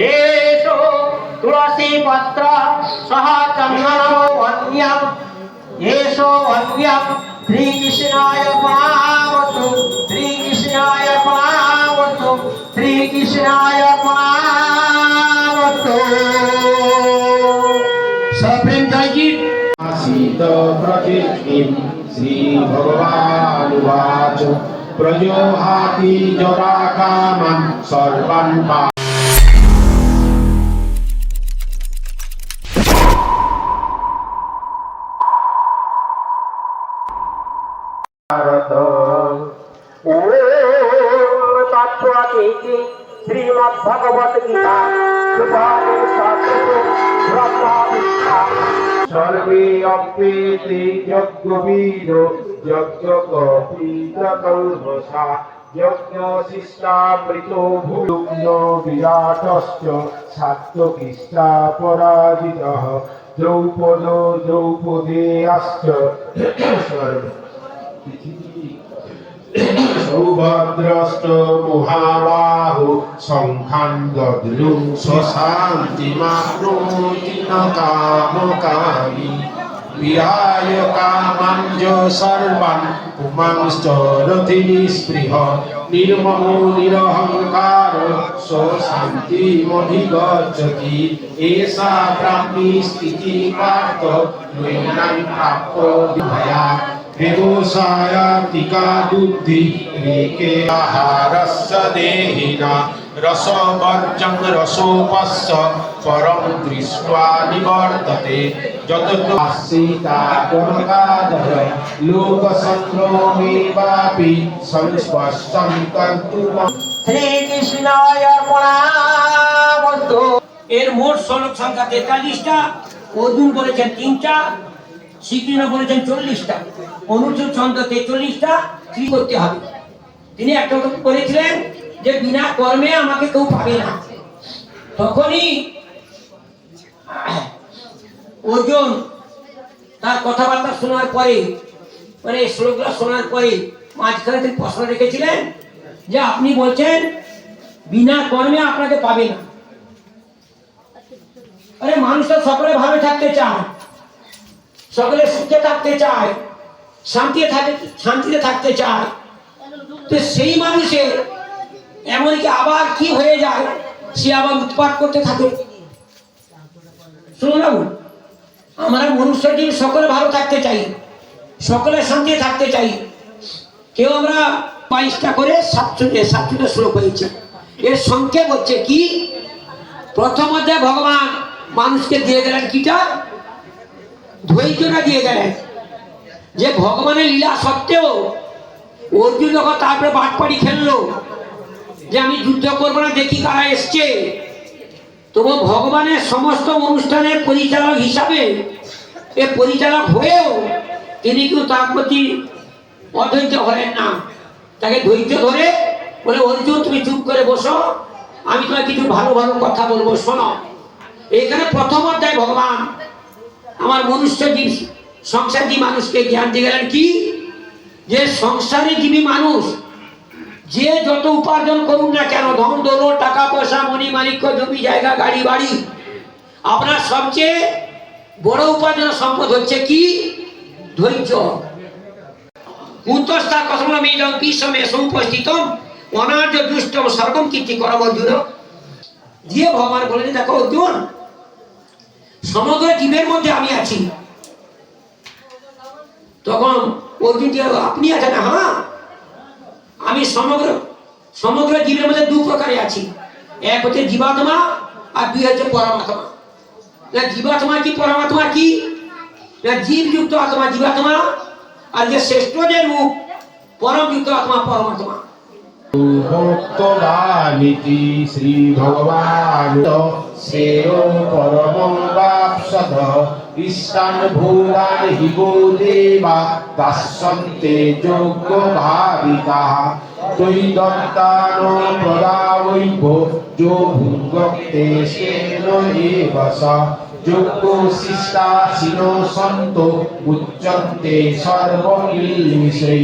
एषो तुलसीपत्र सह चन्दनमो वन्यम् एषो वन्यम् श्रीकृष्णाय प्रणामतु श्रीकृष्णाय प्रणामतु श्रीकृष्णाय प्रणामतु सप्रिन्दी सीतप्रकृतिम् श्रीभगवानुवाच। प्रयोहाति जरा कामन् सर्वन् এটি শ্রীমৎ ভগবত গীতা সর্বে অপে তে যজ্ঞবীর যজ্ঞকীতকলভসা যজ্ঞশিষ্টামৃত ভুলুগ্ন বিরাটশ্চ সাত্ত্বকিষ্টা পরাজিতঃ দ্রৌপদ দ্রৌপদেয়াশ্চ সর্ব সৌভদ্রষ্ট মহাবাহু সংখ্যান গদলুং সশান্তি মাপ্নোতি ন কাম কামি বিহায় কামাঞ্জ সর্বান পুমাংশ্চরতি নিঃস্পৃহ, নির্মমো নিরহংকার স্বশান্তিমধিগচ্ছতি এষা প্রাপ্তি স্থিতি প্রাপ্ত নৈনাং প্রাপ্ত বিভয়াত व्यवसायातिका बुद्धि एके आहारस्य देहिना रसवर्जं रसोपस्य परं दृष्ट्वा निवर्तते यतोऽसीता कर्मकादय लोकसङ्ग्रमेवापि संस्पष्टं कर्तुम् শ্রীকৃষ্ণায় পরাবস্তু এর মোট শ্লোক সংখ্যা তেতাল্লিশটা অর্জুন বলেছেন তিনটা শ্রীকৃষ্ণ বলেছেন চল্লিশটা। অনুচ্ছেদ ছন্দ তেচল্লিশটা কি করতে হবে। তিনি একটা কথা বলেছিলেন যে বিনা কর্মে আমাকে কেউ পাবে না। তখনই অর্জুন তার কথাবার্তা শোনার পরে মানে শ্লোকগুলো শোনার পরে মাঝখানে তিনি প্রশ্ন রেখেছিলেন যে আপনি বলছেন, বিনা কর্মে আপনাকে পাবে না। আরে মানুষ সকলে ভাবে থাকতে চায়। সকলে সুখে থাকতে চায়, শান্তিতে থাকে, শান্তিতে থাকতে চায়। তো সেই মানুষের এমনকি আবার কি হয়ে যায়, সে আবার উৎপাত করতে থাকে। শুনুন আমরা মনুষ্য জীব সকলে ভালো থাকতে চাই, সকলে শান্তিতে থাকতে চাই। কেউ আমরা বাইশটা করে সাতষট্টি সাতষট্টি শ্লোক হয়েছে এর সংক্ষেপ হচ্ছে কি? প্রথমতে ভগবান মানুষকে দিয়ে গেলেন কিটা? ধৈর্যটা দিয়ে গেলেন যে ভগবানের লীলা সত্ত্বেও অর্জুন যখন তারপরে বাটপাড়ি খেললো, যে আমি যুদ্ধ করব না, দেখি কারা এসছে। তবু ভগবানের সমস্ত অনুষ্ঠানের পরিচালক হিসাবে, এ পরিচালক হয়েও তিনি কিন্তু তার প্রতি অধৈর্য হলেন না। তাকে ধৈর্য ধরে বলে, অর্জুন, তুমি চুপ করে বসো। আমি তোমায় কিছু ভালো ভালো কথা বলব, শোনো। এখানে প্রথম অধ্যায় ভগবান। আমার মনুষ্য জীব, সংসার জীব মানুষকে জ্ঞান দিয়ে গেলেন কি? যে সংসারে জীবী মানুষ, যে যত উপার্জন করুন না কেন, ধন দৌলত, টাকা পয়সা মণি মালিক্য, জমি, জায়গা, গাড়ি, বাড়ি, আপনার সবচেয়ে বড় উপার্জন সম্পদ হচ্ছে কি? ধৈর্য। কুন্তস্থা কসমীজং পিসমে সৌপস্থিতম অনার্য দুষ্টম সর্বম কীর্তি করম অর্জুন। দিয়ে ভগবান বলেন দেখো অর্জুন সমগ্র জীবের মধ্যে আমি আছি। তখন অর্জুন আপনি আছেন? হ্যাঁ। আমি সমগ্র সমগ্র জীবের মধ্যে দু প্রকারে আছি। এক হচ্ছে জীবাত্মা আর দুই হচ্ছে পরমাত্মা। না, জীবাত্মা কি, পরমাত্মা কি? না, জীবযুক্ত আত্মা, জীবাত্মা। আর যে শ্রেষ্ঠ যে রূপ, পরমযুক্ত আত্মা, পরমাত্মা। ভক্তবানিতি শ্রীভগবান। শ্রেয় পরমং বাপসদ ইষ্টান ভূতান হি গো দেবা, দাস্যন্তে যোগ্য ভাবিতা তৈ দত্তান প্রদাবৈভ যো ভুঙ্গক্তে সেন এব স যোগ্য শিষ্টাশীল সন্ত, উচ্চন্তে সর্বমিলমিশৈ।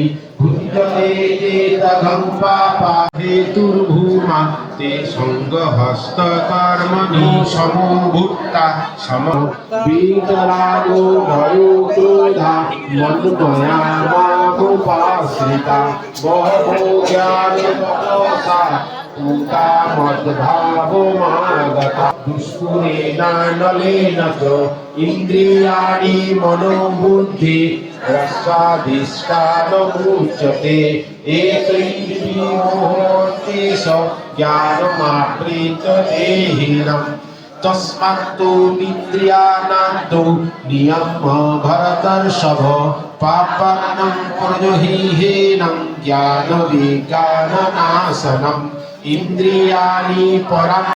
হেতুর্ভূমা তে সঙ্গহস্ত কর্মণি সমভূতা। সম বিতরাগো ভয়ো ক্রোধা মন্ময়া মামুপাশ্রিতা ইন্দ্রিয়াণি নিয়ম ভরতর্ষভ পাপান্নম প্রজহিহেনম জ্ঞান বিজ্ঞাননাশনম ইন্দ্রিয়াণি পরম